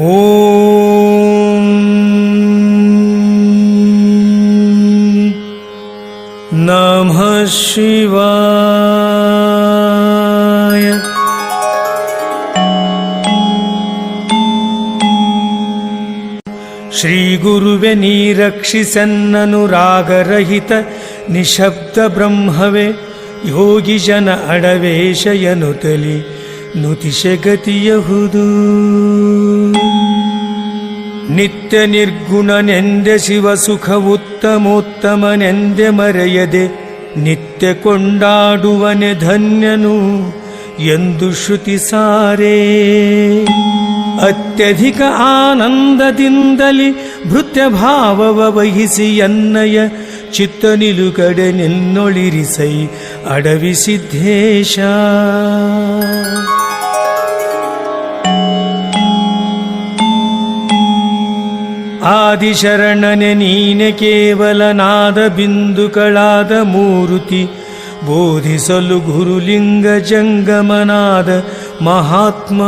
ಓಂ ನಮಃ ಶಿವಾಯ ಶ್ರೀ ಗುರುವೆ ನೀರಕ್ಷಿಸನ್ನನುರಾಗರಹಿತ ನಿಶಬ್ದ ಬ್ರಹ್ಮವೇ ಯೋಗಿ ಜನ ಅಡವೇಶಯನು ತಲಿ ನುತಿಶಗತಿಯಹುದು ನಿತ್ಯ ನಿರ್ಗುಣನೆಂದೆ ಶಿವ ಸುಖ ಉತ್ತಮೋತ್ತಮನೆಂದೆ ಮರೆಯದೆ ನಿತ್ಯ ಕೊಂಡಾಡುವನೆ ಧನ್ಯನು ಎಂದು ಶ್ರುತಿ ಸಾರೇ. ಅತ್ಯಧಿಕ ಆನಂದದಿಂದಲಿ ಭೃತ್ಯ ಭಾವವ ವಹಿಸಿ ಎನ್ನಯ ಚಿತ್ತ ನಿಲುಗಡೆ ನಿನ್ನೊಳಿರಿಸೈ ಅಡವಿ ಸಿದ್ಧೇಶ ಆದಿಶರಣನೆ ನೀನೆ ಕೇವಲ ನಾದ ಬಿಂದುಗಳಾದ ಮೂರುತಿ. ಬೋಧಿಸಲು ಗುರುಲಿಂಗ ಜಂಗಮನಾದ ಮಹಾತ್ಮ.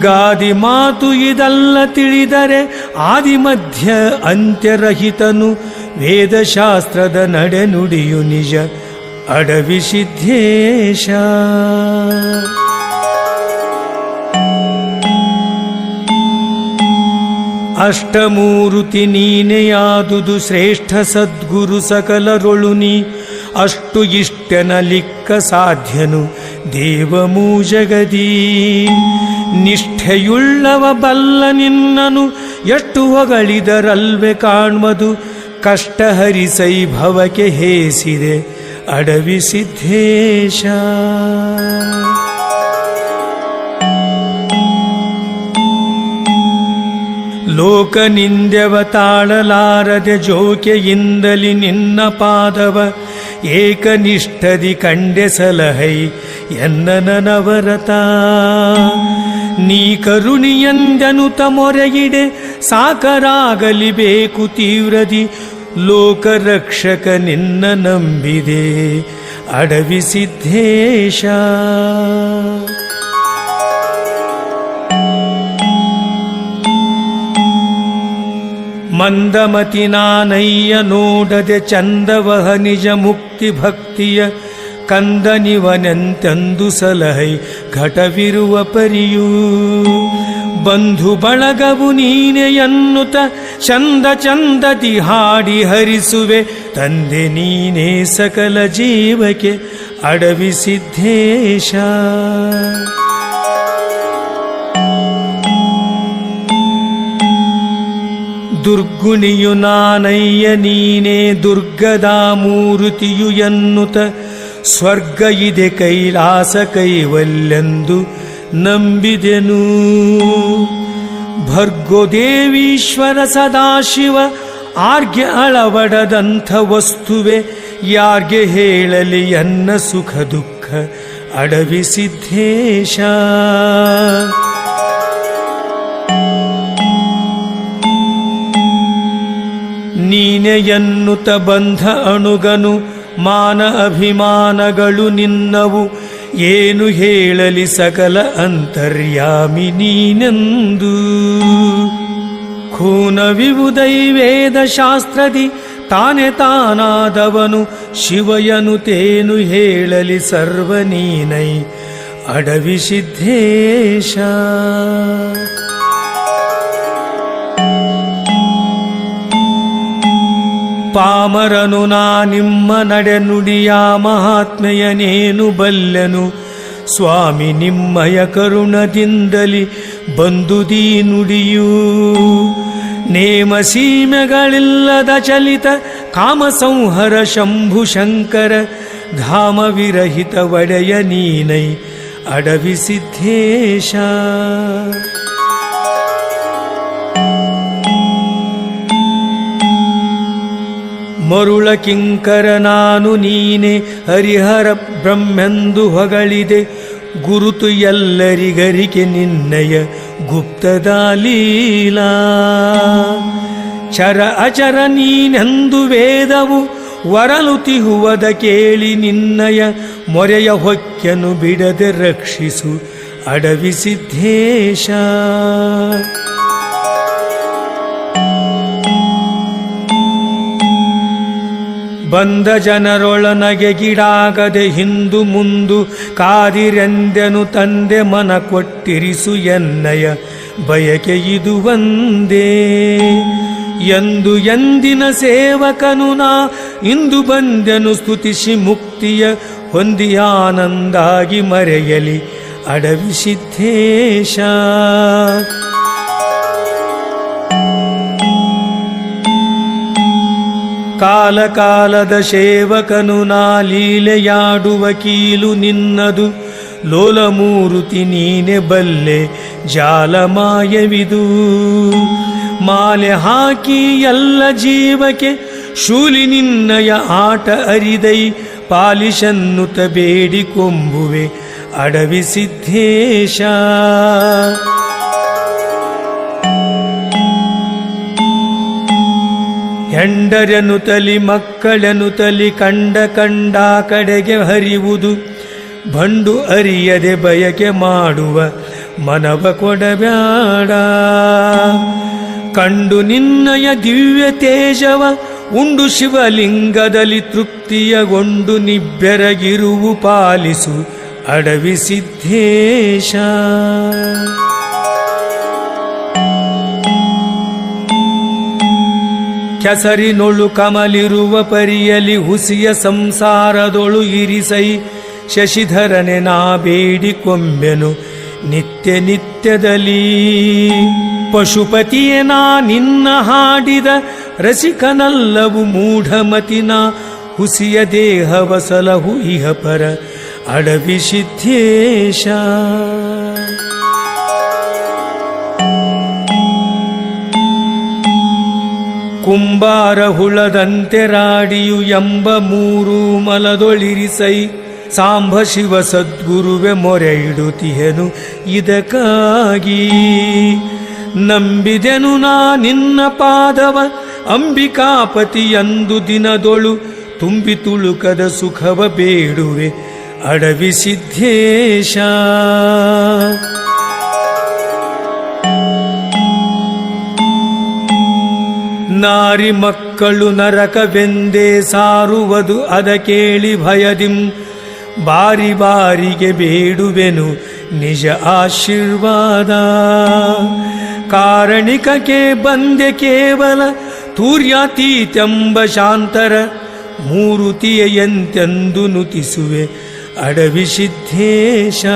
ಗಾದಿ ಮಾತು ಇದಲ್ಲ ತಿಳಿದರೆ ಆದಿ ಮಧ್ಯ ಅಂತ್ಯರಹಿತನು. ವೇದಶಾಸ್ತ್ರದ ನಡೆನುಡಿಯು ನಿಜ. ಅಡವಿ ಸಿದ್ಧೇಶ ಅಷ್ಟಮೂರುತಿ ನೀನೆಯಾದುದು ಶ್ರೇಷ್ಠ ಸದ್ಗುರು ಸಕಲರೊಳುನಿ ಅಷ್ಟು ಇಷ್ಟನ ಲಿಕ್ಕ ಸಾಧ್ಯನು ದೇವಮೂ ಜಗದೀ. ನಿಷ್ಠೆಯುಳ್ಳವ ಬಲ್ಲ ನಿನ್ನನು ಎಷ್ಟು ಹೊಗಳಿದರಲ್ವೆ ಕಾಣ್ಮದು ಕಷ್ಟ ಹರಿಸೈ ಭವಕ್ಕೆ ಹೇಸಿದೆ ಅಡವಿ ಸಿದ್ಧೇಶ ಲೋಕ ನಿಂದ್ಯವ ತಾಳಲಾರದೆ ಜೋಕೆಯಿಂದಲಿ ನಿನ್ನ ಪಾದವ ಏಕನಿಷ್ಠದಿ ಕಂಡೆ ಸಲಹೈ ಎನ್ನ ನನವರತ ನೀ ಕರುಣಿಯಂದನುತ ತಮೊರೆಯಿಡೆ, ಸಾಕರಾಗಲಿ ಬೇಕು ತೀವ್ರದಿ, ಲೋಕರಕ್ಷಕ ನಿನ್ನ ನಂಬಿದೆ ಅಡವಿ ಸಿದ್ಧೇಶ ಮಂದಮತಿ ನಾನಯ್ಯ ನೋಡದೆ ಚಂದವಹ ನಿಜ ಮುಕ್ತಿ ಭಕ್ತಿಯ ಕಂದನಿವನೆಂತೆಂದು ಸಲಹೈ ಘಟವಿರುವ ಪರಿಯೂ. ಬಂಧು ಬಳಗವು ನೀನೆ ಎನ್ನುತ್ತ ಚಂದ ಚಂದದಿ ಹಾಡಿ ಹರಿಸುವೆ ತಂದೆ ನೀನೇ ಸಕಲ ಜೀವಕ್ಕೆ ಅಡವಿ ಸಿದ್ಧೇಶ ದುರ್ಗುಣಿಯು ನಾನಯ್ಯ ನೀನೇ ದುರ್ಗದಾ ಮೂರುತಿಯು ಎನ್ನುತ ಸ್ವರ್ಗ ಇದೆ ಕೈಲಾಸ ಕೈವಲ್ಲೆಂದು ನಂಬಿದೆನು. ಭರ್ಗೋದೇವೀಶ್ವರ ಸದಾಶಿವ, ಆರ್ಗೆ ಅಳವಡದಂಥ ವಸ್ತುವೆ, ಯಾರ್ಗೆ ಹೇಳಲಿ ಅನ್ನ ಸುಖ ದುಃಖ ಅಡವಿ ಸಿದ್ಧೇಶ ನೀನೆ ಎನ್ನುತ್ತ ಬಂಧ ಅಣುಗನು ಮಾನ ಅಭಿಮಾನಗಳು ನಿನ್ನವು. ಏನು ಹೇಳಲಿ ಸಕಲ ಅಂತರ್ಯಾಮಿ ನೀನೆಂದು. ಖೂನವಿವುದೈ ವೇದ ಶಾಸ್ತ್ರದಿ ತಾನೆ ತಾನಾದವನು. ಶಿವಯನು ತೇನು ಹೇಳಲಿ ಸರ್ವನೀನೈ ಅಡವಿ ಸಿದ್ಧೇಶ ಪಾಮರನು ನಾ ನಿಮ್ಮ ನಡೆನುಡಿಯ ಮಹಾತ್ಮೆಯನೇನು ಬಲ್ಲನು? ಸ್ವಾಮಿ ನಿಮ್ಮಯ ಕರುಣದಿಂದಲಿ ಬಂದುದೀ ನುಡಿಯೂ. ನೇಮ ಸೀಮೆಗಳಿಲ್ಲದ ಚಲಿತ ಕಾಮ ಸಂಹರ ಶಂಭು ಶಂಕರ, ಧಾಮ ವಿರಹಿತ ಒಡೆಯ ನೀನೈ ಅಡವಿ ಸಿದ್ಧೇಶ ಮರುಳ ಕಿಂಕರ ನಾನು ನೀನೆ ಹರಿಹರ ಬ್ರಹ್ಮೆಂದು ಹೊಗಳಿದೆ. ಗುರುತು ಎಲ್ಲರಿಗರಿಗೆ ನಿನ್ನಯ ಗುಪ್ತದ ಲೀಲಾ. ಚರ ಅಚರ ನೀನೆಂದು ವೇದವು ವರಲುತಿಹುವದ ಕೇಳಿ ನಿನ್ನಯ ಮೊರೆಯ ಹೊಕ್ಕನು ಬಿಡದೆ ರಕ್ಷಿಸು ಅಡವಿ ಸಿದ್ಧೇಶ ಬಂದ ಜನರೊಳನಗೆ ಗಿಡಾಗದೆ ಹಿಂದು ಮುಂದು ಕಾದಿರೆಂದೆನು ತಂದೆ ಮನ ಕೊಟ್ಟಿರಿಸು ಎನ್ನಯ. ಬಯಕೆ ಇದು ಒಂದೇ. ಎಂದು ಎಂದಿನ ಸೇವಕನು ನಾ ಇಂದು ಬಂದೆನು ಸ್ತುತಿಸಿ ಮುಕ್ತಿಯ ಹೊಂದಿ ಆನಂದಾಗಿ ಮರೆಯಲಿ. ಅಡವಿ ಸಿದ್ಧೇಶ ಕಾಲ ಕಾಲದ ಸೇವಕನು ನಾ ಲೀಲೆಯಾಡುವ ಕೀಲು ನಿನ್ನದು. ಲೋಲಮೂರುತಿ ನೀನೆ ಬಲ್ಲೆ ಜಾಲಮಾಯವಿದು. ಮಾಲೆ ಹಾಕಿ ಎಲ್ಲ ಜೀವಕ್ಕೆ ಶೂಲಿ ನಿನ್ನಯ ಆಟ ಅರಿದೈ. ಪಾಲಿಶನ್ನುತ ಬೇಡಿಕೊಂಬುವೆ ಅಡವಿ ಸಿದ್ಧೇಶ ಹೆಂಡರನು ತಲಿ, ಮಕ್ಕಳನು ತಲಿ, ಕಂಡ ಕಂಡ ಕಡೆಗೆ ಹರಿಯುವುದು ಬಂಡು ಅರಿಯದೆ ಬಯಕೆ ಮಾಡುವ, ಮನವ ಕೊಡಬ್ಯಾಡ. ಕಂಡು ನಿನ್ನಯ ದಿವ್ಯ ತೇಜವ, ಉಂಡು ಶಿವಲಿಂಗದಲ್ಲಿ ತೃಪ್ತಿಯಗೊಂಡು ನಿಬ್ಬೆರಗಿರುವು ಪಾಲಿಸು ಅಡವಿ ಸಿದ್ಧೇಶ ಕೆಸರಿನೊಳು ಕಮಲಿರುವ ಪರಿಯಲಿ ಹುಸಿಯ ಸಂಸಾರದೊಳು ಇರಿಸೈ. ಶಶಿಧರನೆ ನಾ ಬೇಡಿಕೊಂಬೆನು ನಿತ್ಯ ನಿತ್ಯದಲ್ಲಿ. ಪಶುಪತಿಯೇ ನಾ ನಿನ್ನ ಹಾಡಿದ ರಸಿಕನಲ್ಲವು ಮೂಢಮತಿನ ಹುಸಿಯ ದೇಹವ ಸಲಹು ಇಹ ಪರ ಅಡವಿ ಸಿದ್ಧೇಶ. ಕುಂಬಾರ ಹುಳದಂತೆ ರಾಡಿಯು ಎಂಬ ಮೂರು ಮಲದೊಳಿರಿಸೈ. ಸಾಂಬ ಶಿವ ಸದ್ಗುರುವೆ ಮೊರೆ ಇಡುತ್ತಿಹೆನು ಇದಕ್ಕಾಗಿ. ನಂಬಿದೆನು ನಾ ನಿನ್ನ ಪಾದವ ಅಂಬಿಕಾಪತಿಯಂದು ದಿನದೊಳು ತುಂಬಿ ತುಳುಕದ ಸುಖವ ಬೇಡುವೆ. ಅಡವಿ ಸಿದ್ಧೇಶ ನಾರಿ ಮಕ್ಕಳು ನರಕವೆಂದೇ ಸಾರುವುದು ಅದ ಕೇಳಿ ಭಯದಿಂ. ಬಾರಿ ಬಾರಿಗೆ ಬೇಡುವೆನು ನಿಜ ಆಶೀರ್ವಾದ. ಕಾರಣಿಕಕ್ಕೆ ಬಂದೆ ಕೇವಲ ತೂರ್ಯಾತೀತೆಂಬ ಶಾಂತರ. ಮೂರುತಿಯ ಎಂತೆಂದು ನುತಿಸುವೆ ಅಡವಿ ಸಿದ್ಧೇಶ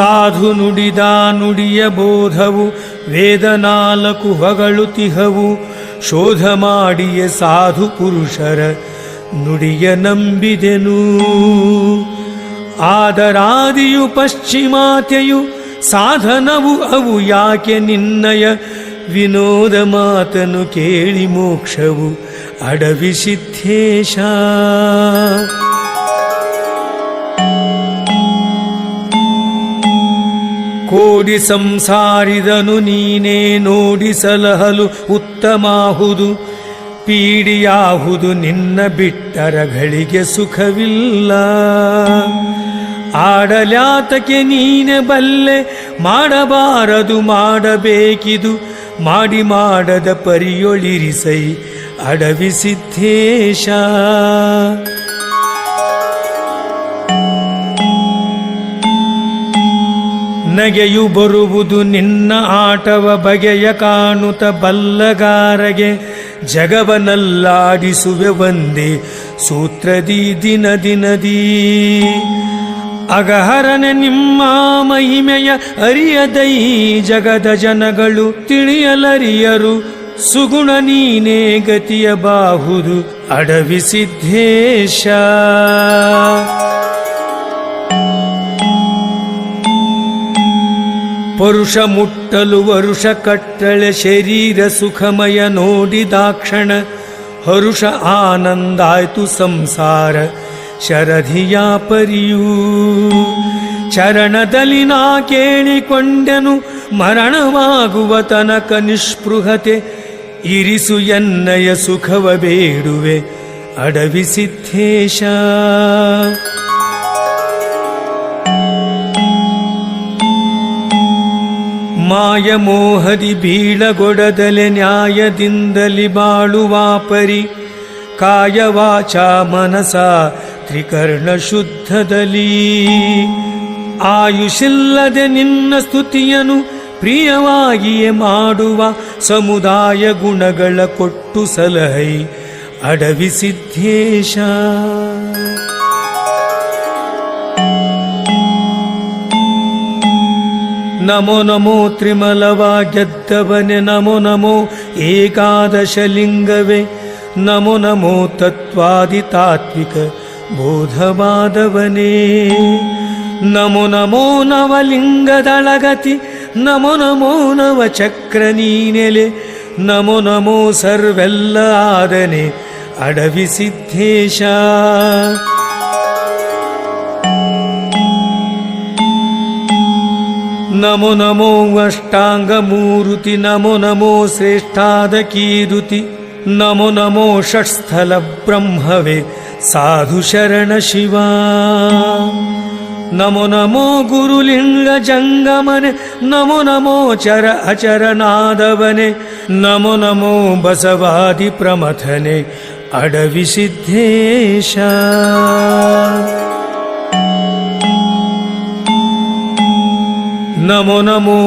ಸಾಧು ನುಡಿದ ನುಡಿಯ ಬೋಧವು ವೇದ ನಾಲ್ಕು ಹೊಗಳುತಿಹವು ಶೋಧ ಮಾಡಿಯ ಸಾಧು ಪುರುಷರ ನುಡಿಯ ನಂಬಿದೆನು. ಆದರಾದಿಯು ಪಶ್ಚಿಮಾತ್ಯೆಯು ಸಾಧನವು ಅವು ಯಾಕೆ ನಿನ್ನಯ? ವಿನೋದ ಮಾತನು ಕೇಳಿ ಮೋಕ್ಷವು ಅಡವಿ ಸಿದ್ಧೇಶ. ಕೋಡಿ ಸಂಸಾರಿದನು ನೀನೇ ನೋಡಿ ಸಲಹಲು ಉತ್ತಮಾಹುದು, ಪೀಡಿಯಾಹುದು ನಿನ್ನ ಬಿಟ್ಟರ ಗಳಿಗೆ ಸುಖವಿಲ್ಲ. ಆಡಲಾತಕ್ಕೆ ನೀನೆ ಬಲ್ಲೆ ಮಾಡಬಾರದು, ಮಾಡಬೇಕಿದು, ಮಾಡಿ ಮಾಡದ ಪರಿಯೊಳಿರಿಸೈ ಅಡವಿ ಸಿದ್ಧೇಶ ನಗೆಯು ಬರುವುದು ನಿನ್ನ ಆಟವ ಬಗೆಯ ಕಾಣುತ್ತ ಬಲ್ಲಗಾರಗೆ. ಜಗವನಲ್ಲಾಡಿಸುವೆ ಒಂದೇ ಸೂತ್ರದಿ ದಿನ ದಿನದೀ. ಅಗಹರನೆ ನಿಮ್ಮ ಮಹಿಮೆಯ ಅರಿಯದೈ ಜಗದ ಜನಗಳು ತಿಳಿಯಲರಿಯರು. ಸುಗುಣ ನೀನೇ ಗತಿಯ ಬಾಹುದು ಅಡವಿ ಪರುಷ ಮುಟ್ಟಲು ವರುಷ ಕಟ್ಟಳೆ ಶರೀರ ಸುಖಮಯ ನೋಡಿದಾಕ್ಷಣ ಹರುಷ ಆನಂದಾಯ್ತು ಸಂಸಾರ, ಶರಧಿಯ ಪರಿಯೂ. ಚರಣದಲ್ಲಿ ನಾ ಕೇಳಿಕೊಂಡೆನು, ಮರಣವಾಗುವ ತನಕ ನಿಸ್ಪೃಹತೆ ಇರಿಸು ಎನ್ನಯ ಸುಖವ ಬೇಡುವೆ, ಅಡವಿ ಸಿದ್ಧೇಶ. ಮಾಯ ಮೋಹದಿ ಬೀಳಗೊಡದಲೆ ನ್ಯಾಯದಿಂದಲಿ ಬಾಳುವ ಪರಿ ಕಾಯ ವಾಚ ಮನಸ ತ್ರಿಕರ್ಣ ಶುದ್ಧದಲ್ಲಿ ಆಯುಷಿಲ್ಲದೆ ನಿನ್ನ ಸ್ತುತಿಯನು ಪ್ರಿಯವಾಗಿಯೇ ಮಾಡುವ ಸಮುದಾಯ ಗುಣಗಳ ಕೊಟ್ಟು ಸಲಹೈ ಅಡವಿ ಸಿದ್ಧೇಶ ನಮೋ ನಮೋ ತ್ರಿಮಲವ ಗೆದ್ದವನೆ, ನಮೋ ನಮೋ ಏಕಾದಶ ಲಿಂಗವೇ ನಮೋ ನಮೋ ತತ್ವಾದಿ ತಾತ್ವಿಕ ಬೋಧವಾದವನೇ. ನಮೋ ನಮೋ ನವಲಿಂಗದಳಗತಿ, ನಮೋ ನಮೋ ನವ ಚಕ್ರ ನೀನೆಲೆ, ನಮೋ ನಮೋ ಸರ್ವೆಲ್ಲ ಆದನೆ ಅಡವಿ ಸಿದ್ಧೇಶ ನಮೋ ನಮೋ ಅಷ್ಟಾಂಗ ಮೂರುತಿ, ನಮೋ ನಮೋ ಶ್ರೇಷ್ಠಾದ ಕೀರುತಿ, ನಮೋ ನಮೋ ಷಟ್ಸ್ಥಲ ಬ್ರಹ್ಮವೇ, ಸಾಧು ಶರಣ ಶಿವ. ನಮೋ ನಮೋ ಗುರುಲಿಂಗ ಜಂಗಮನೆ, ನಮೋ ನಮೋ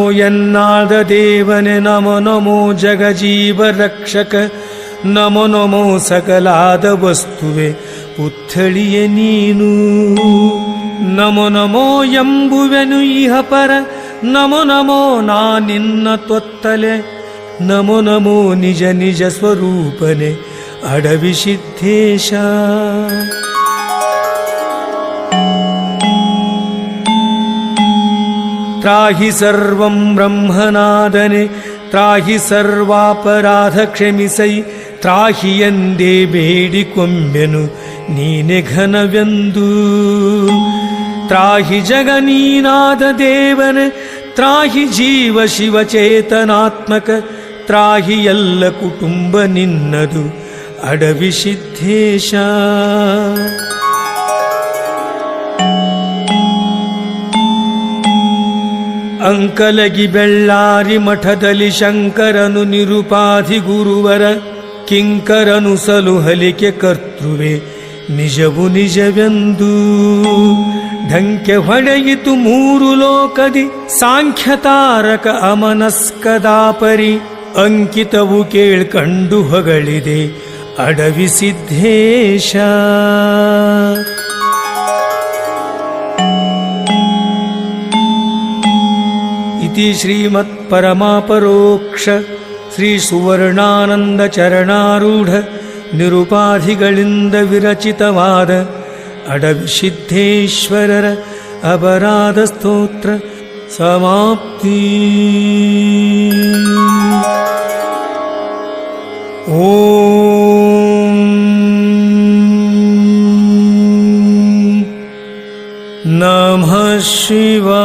ಎನ್ನಾದ ದೇವನೆ, ನಮೋ ನಮೋ ಜಗಜೀವ ರಕ್ಷಕ, ನಮೋ ನಮೋ ಸಕಲಾದ ವಸ್ತುವೆ, ಪುತ್ಥಳಿಯ ನೀನು. ನಮೋ ನಮೋ ಎಂಬುವೆನು ಇಹ ಪರ, ನಮೋ ನಮೋ ನಾ ನಿನ್ನ ತೊತ್ತಲೆ, ನಮೋ ನಮೋ ನಿಜ ನಿಜ ಸ್ವರೂಪನೆ, ಅಡವಿ ಸಿದ್ಧೇಶ त्राहि सर्वं ಬ್ರಹ್ಮನಾದನೆ ತ್ರಾಹಿ ಸರ್ವಾಪರಾಧ ಕ್ಷಮಿಸೈ ತ್ರಾಹಿ ಎಂದೇ ಬೇಡಿಕೊಂಬೆನು ನೀನೆ ಘನವೆಂದು ತ್ರಾಹಿ ಜಗ ನೀನಾದ ದೇವನೆ ತ್ರಾಹಿ ಜೀವ ಶಿವಚೇತನಾತ್ಮಕ ತ್ರಾಹಿ ಎಲ್ಲ ಕುಟುಂಬ ನಿನ್ನದು ಅಡವಿ ಸಿದ್ಧೇಶ ಅಂಕಲಗಿ ಬೆಳ್ಳಾರಿ ಮಠದಲ್ಲಿ ಶಂಕರನು ನಿರುಪಾಧಿ ಗುರುವರ ಕಿಂಕರನು ಸಲುಹಲಿಕೆ ಕರ್ತೃವೆ. ನಿಜವು ನಿಜವೆಂದು. ಢಂಕೆ ಹೊಡೆಯಿತು ಮೂರು ಲೋಕದಿ ಸಾಂಖ್ಯತಾರಕ ಅಮನಸ್ಕದಾಪರಿ. ಅಂಕಿತವು ಕೇಳ್ಕಂಡು ಹೊಗಳಿದೆ. ಅಡವಿ ಸಿದ್ಧೇಶ इति श्रीमत्परमापरोक्ष श्रीसुवर्णानन्दचरणारूढ निरुपाधिगलिन्द विरचितवाद अडविसिद्धेश्वर अपराधस्तोत्र समाप्ति। ॐ नमः शिवा